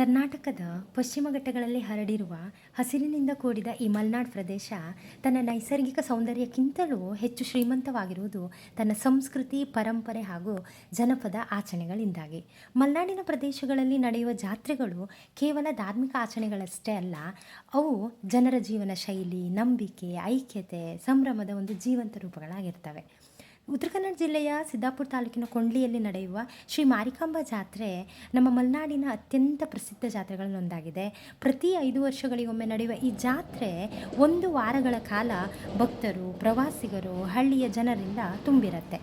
ಕರ್ನಾಟಕದ ಪಶ್ಚಿಮ ಘಟ್ಟಗಳಲ್ಲಿ ಹರಡಿರುವ ಹಸಿರಿನಿಂದ ಕೂಡಿದ ಈ ಮಲ್ನಾಡ್ ಪ್ರದೇಶ ತನ್ನ ನೈಸರ್ಗಿಕ ಸೌಂದರ್ಯಕ್ಕಿಂತಲೂ ಹೆಚ್ಚು ಶ್ರೀಮಂತವಾಗಿರುವುದು ತನ್ನ ಸಂಸ್ಕೃತಿ, ಪರಂಪರೆ ಹಾಗೂ ಜನಪದ ಆಚರಣೆಗಳಿಂದಾಗಿ. ಮಲೆನಾಡಿನ ಪ್ರದೇಶಗಳಲ್ಲಿ ನಡೆಯುವ ಜಾತ್ರೆಗಳು ಕೇವಲ ಧಾರ್ಮಿಕ ಆಚರಣೆಗಳಷ್ಟೇ ಅಲ್ಲ, ಅವು ಜನರ ಜೀವನ ಶೈಲಿ, ನಂಬಿಕೆ, ಐಕ್ಯತೆ, ಸಂಭ್ರಮದ ಒಂದು ಜೀವಂತ ರೂಪಗಳಾಗಿರ್ತವೆ. ಉತ್ತರ ಕನ್ನಡ ಜಿಲ್ಲೆಯ ಸಿದ್ದಾಪುರ ತಾಲೂಕಿನ ಕೊಂಡ್ಲಿಯಲ್ಲಿ ನಡೆಯುವ ಶ್ರೀ ಮಾರಿಕಾಂಬಾ ಜಾತ್ರೆ ನಮ್ಮ ಮಲೆನಾಡಿನ ಅತ್ಯಂತ ಪ್ರಸಿದ್ಧ ಜಾತ್ರೆಗಳಲ್ಲಿ ಒಂದಾಗಿದೆ. ಪ್ರತಿ ಐದು ವರ್ಷಗಳಿಗೊಮ್ಮೆ ನಡೆಯುವ ಈ ಜಾತ್ರೆ ಒಂದು ವಾರಗಳ ಕಾಲ ಭಕ್ತರು, ಪ್ರವಾಸಿಗರು, ಹಳ್ಳಿಯ ಜನರಿಂದ ತುಂಬಿರುತ್ತೆ.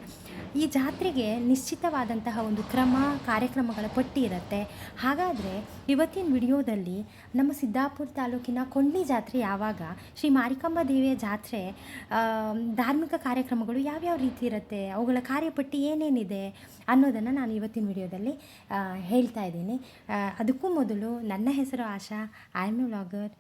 ಈ ಜಾತ್ರೆಗೆ ನಿಶ್ಚಿತವಾದಂತಹ ಒಂದು ಕ್ರಮ, ಕಾರ್ಯಕ್ರಮಗಳ ಪಟ್ಟಿ ಇರುತ್ತೆ. ಹಾಗಾದರೆ ಇವತ್ತಿನ ವಿಡಿಯೋದಲ್ಲಿ ನಮ್ಮ ಸಿದ್ದಾಪುರ ತಾಲೂಕಿನ ಕೊಂಡಿ ಜಾತ್ರೆ ಯಾವಾಗ, ಶ್ರೀ ಮಾರಿಕಾಂಬ ದೇವಿಯ ಜಾತ್ರೆ ಧಾರ್ಮಿಕ ಕಾರ್ಯಕ್ರಮಗಳು ಯಾವ್ಯಾವ ರೀತಿ ಇರುತ್ತೆ, ಅವುಗಳ ಕಾರ್ಯಪಟ್ಟಿ ಏನೇನಿದೆ ಅನ್ನೋದನ್ನು ನಾನು ಇವತ್ತಿನ ವಿಡಿಯೋದಲ್ಲಿ ಹೇಳ್ತಾ ಇದ್ದೀನಿ. ಅದಕ್ಕೂ ಮೊದಲು ನನ್ನ ಹೆಸರು Asha I am vlogger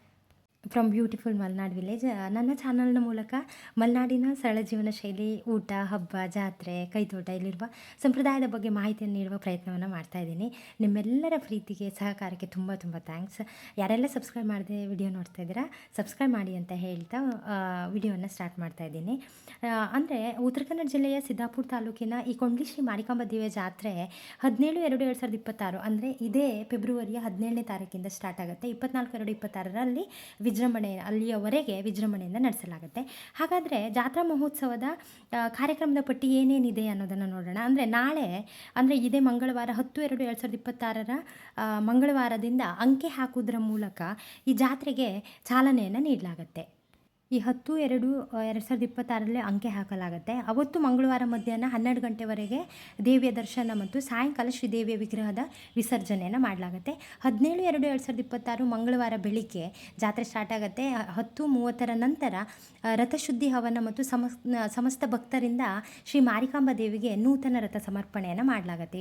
from beautiful Malnad village ನನ್ನ ಚಾನಲ್ನ ಮೂಲಕ ಮಲೆನಾಡಿನ ಸರಳ ಜೀವನ ಶೈಲಿ, ಊಟ, ಹಬ್ಬ, ಜಾತ್ರೆ, ಕೈತೋಟ ಇಲ್ಲಿರುವ ಸಂಪ್ರದಾಯದ ಬಗ್ಗೆ ಮಾಹಿತಿಯನ್ನು ನೀಡುವ ಪ್ರಯತ್ನವನ್ನು ಮಾಡ್ತಾ ಇದ್ದೀನಿ. ನಿಮ್ಮೆಲ್ಲರ ಪ್ರೀತಿಗೆ, ಸಹಕಾರಕ್ಕೆ ತುಂಬ ತುಂಬ ಥ್ಯಾಂಕ್ಸ್ ಯಾರೆಲ್ಲ ಸಬ್ಸ್ಕ್ರೈಬ್ ಮಾಡಿದೆ ವಿಡಿಯೋ ನೋಡ್ತಾ ಇದ್ದೀರಾ ಸಬ್ಸ್ಕ್ರೈಬ್ ಮಾಡಿ ಅಂತ ಹೇಳ್ತಾ ವಿಡಿಯೋನ ಸ್ಟಾರ್ಟ್ ಮಾಡ್ತಾ ಇದ್ದೀನಿ. ಅಂದರೆ ಉತ್ತರ ಕನ್ನಡ ಜಿಲ್ಲೆಯ ಸಿದ್ದಾಪುರ ತಾಲೂಕಿನ ಈ ಕೊಂಡ್ಲಿ ಶ್ರೀ ಮಾರಿಕಾಂಬ ದೇವಿಯ ಜಾತ್ರೆ ಹದಿನೇಳು, ಎರಡು ಎರಡು ಸಾವಿರದ ಇಪ್ಪತ್ತಾರು, ಅಂದರೆ ಇದೇ ಫೆಬ್ರವರಿಯ ಹದಿನೇಳನೇ ತಾರೀಕಿಂದ ಸ್ಟಾರ್ಟ್ ಆಗುತ್ತೆ. ಇಪ್ಪತ್ನಾಲ್ಕು, ಎರಡು, ಇಪ್ಪತ್ತಾರರಲ್ಲಿ ವಿಜೃಂಭಣೆ ಅಲ್ಲಿಯವರೆಗೆ ವಿಜೃಂಭಣೆಯಿಂದ ನಡೆಸಲಾಗುತ್ತೆ. ಹಾಗಾದರೆ ಜಾತ್ರಾ ಮಹೋತ್ಸವದ ಕಾರ್ಯಕ್ರಮದ ಪಟ್ಟಿ ಏನೇನಿದೆ ಅನ್ನೋದನ್ನು ನೋಡೋಣ. ಅಂದರೆ ನಾಳೆ, ಅಂದರೆ ಇದೇ ಮಂಗಳವಾರ ಹತ್ತು ಎರಡು ಎರಡು ಸಾವಿರದ ಇಪ್ಪತ್ತಾರರ ಮಂಗಳವಾರದಿಂದ ಅಂಕೆ ಹಾಕುವುದರ ಮೂಲಕ ಈ ಜಾತ್ರೆಗೆ ಚಾಲನೆಯನ್ನು ನೀಡಲಾಗುತ್ತೆ. ಈ ಹತ್ತು, ಎರಡು ಎರಡು ಸಾವಿರದ ಇಪ್ಪತ್ತಾರರಲ್ಲಿ ಅಂಕೆ ಹಾಕಲಾಗುತ್ತೆ. ಅವತ್ತು ಮಂಗಳವಾರ ಮಧ್ಯಾಹ್ನ ಹನ್ನೆರಡು ಗಂಟೆವರೆಗೆ ದೇವಿಯ ದರ್ಶನ ಮತ್ತು ಸಾಯಂಕಾಲ ಶ್ರೀದೇವಿಯ ವಿಗ್ರಹದ ವಿಸರ್ಜನೆಯನ್ನು ಮಾಡಲಾಗುತ್ತೆ. ಹದಿನೇಳು, ಎರಡು ಎರಡು ಸಾವಿರದ ಇಪ್ಪತ್ತಾರು ಮಂಗಳವಾರ ಬೆಳಿಗ್ಗೆ ಜಾತ್ರೆ ಸ್ಟಾರ್ಟ್ ಆಗುತ್ತೆ. ಹತ್ತು, ಮೂವತ್ತರ ನಂತರ ರಥ ರಥಶುದ್ಧಿ ಹವನ ಮತ್ತು ಸಮಸ್ ಸಮಸ್ತ ಭಕ್ತರಿಂದ ಶ್ರೀ ಮಾರಿಕಾಂಬಾ ದೇವಿಗೆ ನೂತನ ರಥ ಸಮರ್ಪಣೆಯನ್ನು ಮಾಡಲಾಗುತ್ತೆ.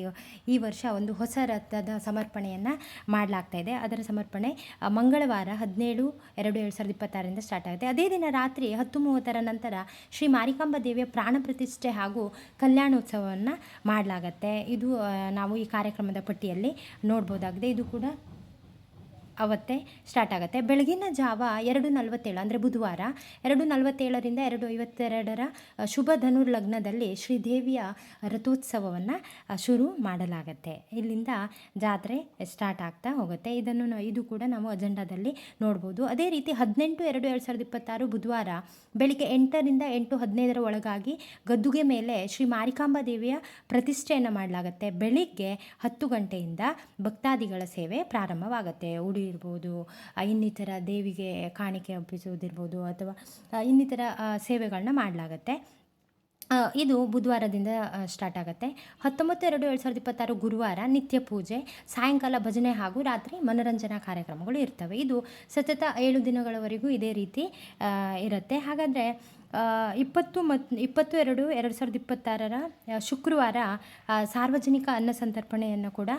ಈ ವರ್ಷ ಒಂದು ಹೊಸ ರಥದ ಸಮರ್ಪಣೆಯನ್ನು ಮಾಡಲಾಗ್ತಾ ಇದೆ. ಅದರ ಸಮರ್ಪಣೆ ಮಂಗಳವಾರ ಹದಿನೇಳು, ಎರಡು ಎರಡು ಸಾವಿರದ ಇಪ್ಪತ್ತಾರರಿಂದ ಸ್ಟಾರ್ಟ್ ಆಗುತ್ತೆ. ಅದೇ ದಿನ ರಾತ್ರಿ ಹತ್ತು ಮೂವತ್ತರ ನಂತರ ಶ್ರೀ ಮಾರಿಕಾಂಬಾ ದೇವಿಯ ಪ್ರಾಣ ಪ್ರತಿಷ್ಠೆ ಹಾಗೂ ಕಲ್ಯಾಣೋತ್ಸವವನ್ನು ಮಾಡಲಾಗತ್ತೆ. ಇದು ನಾವು ಈ ಕಾರ್ಯಕ್ರಮದ ಪಟ್ಟಿಯಲ್ಲಿ ನೋಡ್ಬೋದಾಗಿದೆ. ಇದು ಕೂಡ ಅವತ್ತೇ ಸ್ಟಾರ್ಟ್ ಆಗುತ್ತೆ. ಬೆಳಗಿನ ಜಾವ ಎರಡು ನಲವತ್ತೇಳು ಅಂದರೆ ಬುಧವಾರ ಎರಡು ನಲವತ್ತೇಳರಿಂದ ಎರಡು ಐವತ್ತೆರಡರ ಶುಭ ಧನುರ್ ಲಗ್ನದಲ್ಲಿ ಶ್ರೀದೇವಿಯ ರಥೋತ್ಸವವನ್ನು ಶುರು ಮಾಡಲಾಗತ್ತೆ. ಇಲ್ಲಿಂದ ಜಾತ್ರೆ ಸ್ಟಾರ್ಟ್ ಆಗ್ತಾ ಹೋಗುತ್ತೆ. ಇದನ್ನು ಇದು ಕೂಡ ನಾವು ಅಜೆಂಡಾದಲ್ಲಿ ನೋಡ್ಬೋದು. ಅದೇ ರೀತಿ ಹದಿನೆಂಟು ಎರಡು ಎರಡು ಸಾವಿರದ ಇಪ್ಪತ್ತಾರು ಬುಧವಾರ ಬೆಳಿಗ್ಗೆ ಎಂಟರಿಂದ ಎಂಟು ಹದಿನೈದರ ಒಳಗಾಗಿ ಗದ್ದುಗೆ ಮೇಲೆ ಶ್ರೀ ಮಾರಿಕಾಂಬಾ ದೇವಿಯ ಪ್ರತಿಷ್ಠೆಯನ್ನು ಮಾಡಲಾಗುತ್ತೆ. ಬೆಳಿಗ್ಗೆ ಹತ್ತು ಗಂಟೆಯಿಂದ ಭಕ್ತಾದಿಗಳ ಸೇವೆ ಪ್ರಾರಂಭವಾಗುತ್ತೆ. ಉಡಿ ಇರ್ಬೋದು ಇನ್ನಿತರ ದೇವಿಗೆ ಕಾಣಿಕೆ ಒಪ್ಪಿಸುವುದಿರ್ಬೋದು ಅಥವಾ ಇನ್ನಿತರ ಸೇವೆಗಳನ್ನ ಮಾಡಲಾಗತ್ತೆ. ಇದು ಬುಧವಾರದಿಂದ ಸ್ಟಾರ್ಟ್ ಆಗುತ್ತೆ. ಹತ್ತೊಂಬತ್ತು ಎರಡು ಎರಡು ಸಾವಿರದ ಇಪ್ಪತ್ತಾರು ಗುರುವಾರ ನಿತ್ಯ ಪೂಜೆ, ಸಾಯಂಕಾಲ ಭಜನೆ ಹಾಗೂ ರಾತ್ರಿ ಮನೋರಂಜನಾ ಕಾರ್ಯಕ್ರಮಗಳು ಇರ್ತವೆ. ಇದು ಸತತ ಏಳು ದಿನಗಳವರೆಗೂ ಇದೇ ರೀತಿ ಇರುತ್ತೆ. ಹಾಗಾದರೆ ಇಪ್ಪತ್ತು ಮತ್ತು ಇಪ್ಪತ್ತು ಎರಡು ಎರಡು ಸಾವಿರದ ಇಪ್ಪತ್ತಾರರ ಶುಕ್ರವಾರ ಸಾರ್ವಜನಿಕ ಅನ್ನ ಸಂತರ್ಪಣೆಯನ್ನು ಕೂಡ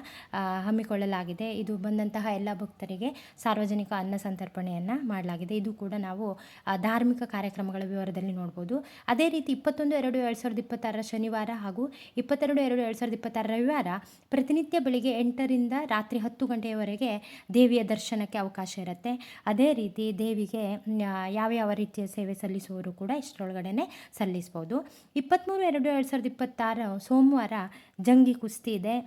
ಹಮ್ಮಿಕೊಳ್ಳಲಾಗಿದೆ. ಇದು ಬಂದಂತಹ ಎಲ್ಲ ಭಕ್ತರಿಗೆ ಸಾರ್ವಜನಿಕ ಅನ್ನ ಸಂತರ್ಪಣೆಯನ್ನು ಮಾಡಲಾಗಿದೆ. ಇದು ಕೂಡ ನಾವು ಧಾರ್ಮಿಕ ಕಾರ್ಯಕ್ರಮಗಳ ವಿವರದಲ್ಲಿ ನೋಡ್ಬೋದು. ಅದೇ ರೀತಿ ಇಪ್ಪತ್ತೊಂದು ಎರಡು ಎರಡು ಸಾವಿರದ ಇಪ್ಪತ್ತಾರರ ಶನಿವಾರ ಹಾಗೂ ಇಪ್ಪತ್ತೆರಡು ಎರಡು ಎರಡು ಸಾವಿರದ ಇಪ್ಪತ್ತಾರ ರವಿವಾರ ಪ್ರತಿನಿತ್ಯ ಬೆಳಿಗ್ಗೆ ಎಂಟರಿಂದ ರಾತ್ರಿ ಹತ್ತು ಗಂಟೆಯವರೆಗೆ ದೇವಿಯ ದರ್ಶನಕ್ಕೆ ಅವಕಾಶ ಇರುತ್ತೆ. ಅದೇ ರೀತಿ ದೇವಿಗೆ ಯಾವ ಯಾವ ರೀತಿಯ ಸೇವೆ ಸಲ್ಲಿಸುವವರು ಕೂಡ ಇಷ್ಟರೊಳಗಡೆ ಸಲ್ಲಿಸ್ಬೋದು ಇಪ್ಪತ್ತ್ಮೂರು ಎರಡು ಎರಡು ಸಾವಿರದ ಇಪ್ಪತ್ತಾರು ಸೋಮವಾರ ಜಂಗಿ ಕುಸ್ತಿ ಇದೆ.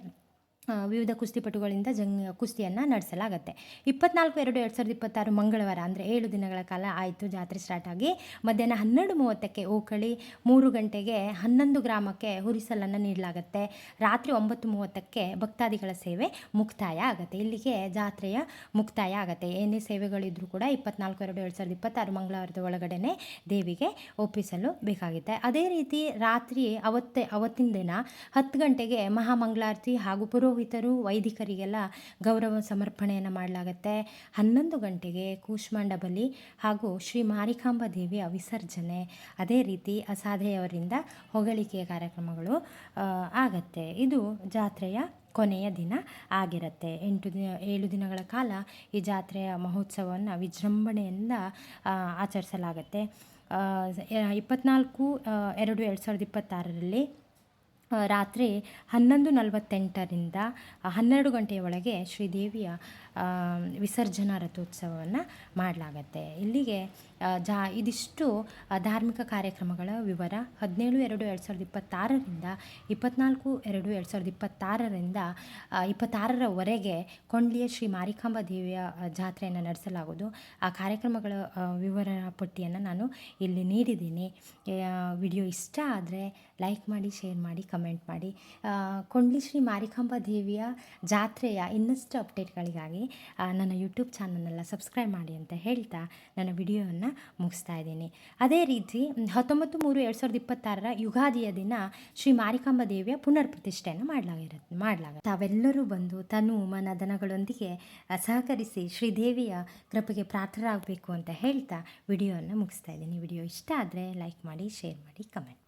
ವಿವಿಧ ಕುಸ್ತಿಪಟುಗಳಿಂದ ಜಂಗ್, ಕುಸ್ತಿಯನ್ನು ನಡೆಸಲಾಗುತ್ತೆ. ಇಪ್ಪತ್ನಾಲ್ಕು, ಎರಡು ಎರಡು ಸಾವಿರದ ಇಪ್ಪತ್ತಾರು ಮಂಗಳವಾರ, ಅಂದರೆ ಏಳು ದಿನಗಳ ಕಾಲ ಆಯಿತು ಜಾತ್ರೆ ಸ್ಟಾರ್ಟ್ ಆಗಿ. ಮಧ್ಯಾಹ್ನ ಹನ್ನೆರಡು ಮೂವತ್ತಕ್ಕೆ ಓಕಳಿ, ಮೂರು ಗಂಟೆಗೆ ಹನ್ನೊಂದು ಗ್ರಾಮಕ್ಕೆ ಹುರಿಸಲನ್ನು ನೀಡಲಾಗುತ್ತೆ. ರಾತ್ರಿ ಒಂಬತ್ತು ಮೂವತ್ತಕ್ಕೆ ಭಕ್ತಾದಿಗಳ ಸೇವೆ ಮುಕ್ತಾಯ ಆಗುತ್ತೆ. ಇಲ್ಲಿಗೆ ಜಾತ್ರೆಯ ಮುಕ್ತಾಯ ಆಗುತ್ತೆ. ಏನೇ ಸೇವೆಗಳಿದ್ರೂ ಕೂಡ ಇಪ್ಪತ್ನಾಲ್ಕು, ಎರಡು ಎರಡು ಸಾವಿರದ ಇಪ್ಪತ್ತಾರು ಮಂಗಳವಾರದ ಒಳಗಡೆನೆ ದೇವಿಗೆ ಒಪ್ಪಿಸಲು ಬೇಕಾಗುತ್ತೆ. ಅದೇ ರೀತಿ ರಾತ್ರಿ ಅವತ್ತೇ, ಅವತ್ತಿನ ದಿನ ಹತ್ತು ಗಂಟೆಗೆ ಮಹಾಮಂಗಳಾರತಿ ಹಾಗೂ ಪುರೋಹಿತರು, ವೈದಿಕರಿಗೆಲ್ಲ ಗೌರವ ಸಮರ್ಪಣೆಯನ್ನು ಮಾಡಲಾಗತ್ತೆ. ಹನ್ನೊಂದು ಗಂಟೆಗೆ ಕೂಷ್ಮಾಂಡ ಬಲಿ ಹಾಗೂ ಶ್ರೀ ಮಾರಿಕಾಂಬಾ ದೇವಿಯ ವಿಸರ್ಜನೆ. ಅದೇ ರೀತಿ ಅಸಾಧೆಯವರಿಂದ ಹೊಗಳಿಕೆಯ ಕಾರ್ಯಕ್ರಮಗಳು ಆಗತ್ತೆ. ಇದು ಜಾತ್ರೆಯ ಕೊನೆಯ ದಿನ ಆಗಿರುತ್ತೆ. ಎಂಟು ದಿನ, ಏಳು ದಿನಗಳ ಕಾಲ ಈ ಜಾತ್ರೆಯ ಮಹೋತ್ಸವವನ್ನು ವಿಜೃಂಭಣೆಯಿಂದ ಆಚರಿಸಲಾಗತ್ತೆ. ಇಪ್ಪತ್ನಾಲ್ಕು ಎರಡು ಎರಡು ಸಾವಿರದ ಇಪ್ಪತ್ತಾರರಲ್ಲಿ ರಾತ್ರಿ ಹನ್ನೊಂದು ನಲವತ್ತೆಂಟರಿಂದ ಹನ್ನೆರಡು ಗಂಟೆಯ ಒಳಗೆ ಶ್ರೀದೇವಿಯ ವಿಸರ್ಜನಾ ರಥೋತ್ಸವವನ್ನು ಮಾಡಲಾಗತ್ತೆ. ಇಲ್ಲಿಗೆ ಜಾ, ಇದಿಷ್ಟು ಧಾರ್ಮಿಕ ಕಾರ್ಯಕ್ರಮಗಳ ವಿವರ ಹದಿನೇಳು, ಎರಡು ಎರಡು ಸಾವಿರದ ಇಪ್ಪತ್ತಾರರಿಂದ ಇಪ್ಪತ್ನಾಲ್ಕು, ಎರಡು ಎರಡು ಸಾವಿರದ ಇಪ್ಪತ್ತಾರರಿಂದ ಇಪ್ಪತ್ತಾರರವರೆಗೆ ಕೊಂಡ್ಲಿಯ ಶ್ರೀ ಮಾರಿಕಾಂಬಾ ದೇವಿಯ ಜಾತ್ರೆಯನ್ನು ನಡೆಸಲಾಗುವುದು. ಆ ಕಾರ್ಯಕ್ರಮಗಳ ವಿವರ ಪಟ್ಟಿಯನ್ನು ನಾನು ಇಲ್ಲಿ ನೀಡಿದ್ದೀನಿ. ವಿಡಿಯೋ ಇಷ್ಟ ಆದರೆ ಲೈಕ್ ಮಾಡಿ, ಶೇರ್ ಮಾಡಿ, ಕಮೆಂಟ್ ಮಾಡಿ. ಕೊಂಡ್ಲಿ ಶ್ರೀ ಮಾರಿಕಾಂಬಾ ದೇವಿಯ ಜಾತ್ರೆಯ ಇನ್ನಷ್ಟು ಅಪ್ಡೇಟ್ಗಳಿಗಾಗಿ ನನ್ನ ಯೂಟ್ಯೂಬ್ ಚಾನಲ್ನೆಲ್ಲ ಸಬ್ಸ್ಕ್ರೈಬ್ ಮಾಡಿ ಅಂತ ಹೇಳ್ತಾ ನನ್ನ ವಿಡಿಯೋವನ್ನು ಮುಗಿಸ್ತಾ ಇದ್ದೀನಿ ಅದೇ ರೀತಿ ಹತ್ತೊಂಬತ್ತು ಮೂರು ಎರಡು ಸಾವಿರದ ಇಪ್ಪತ್ತಾರರ ಯುಗಾದಿಯ ದಿನ ಶ್ರೀ ಮಾರಿಕಾಂಬ ದೇವಿಯ ಪುನರ್ ಪ್ರತಿಷ್ಠೆಯನ್ನು ಮಾಡಲಾಗಿರುತ್ತೆ ಮಾಡಲಾಗುತ್ತೆ. ತಾವೆಲ್ಲರೂ ಬಂದು ತನು, ಮನ ದನಗಳೊಂದಿಗೆ ಸಹಕರಿಸಿ ಶ್ರೀದೇವಿಯ ಕೃಪೆಗೆ ಪ್ರಾರ್ಥರಾಗಬೇಕು ಅಂತ ಹೇಳ್ತಾ ವಿಡಿಯೋವನ್ನು ಮುಗಿಸ್ತಾ ಇದ್ದೀನಿ ವಿಡಿಯೋ ಇಷ್ಟ ಆದರೆ ಲೈಕ್ ಮಾಡಿ, ಶೇರ್ ಮಾಡಿ, ಕಮೆಂಟ್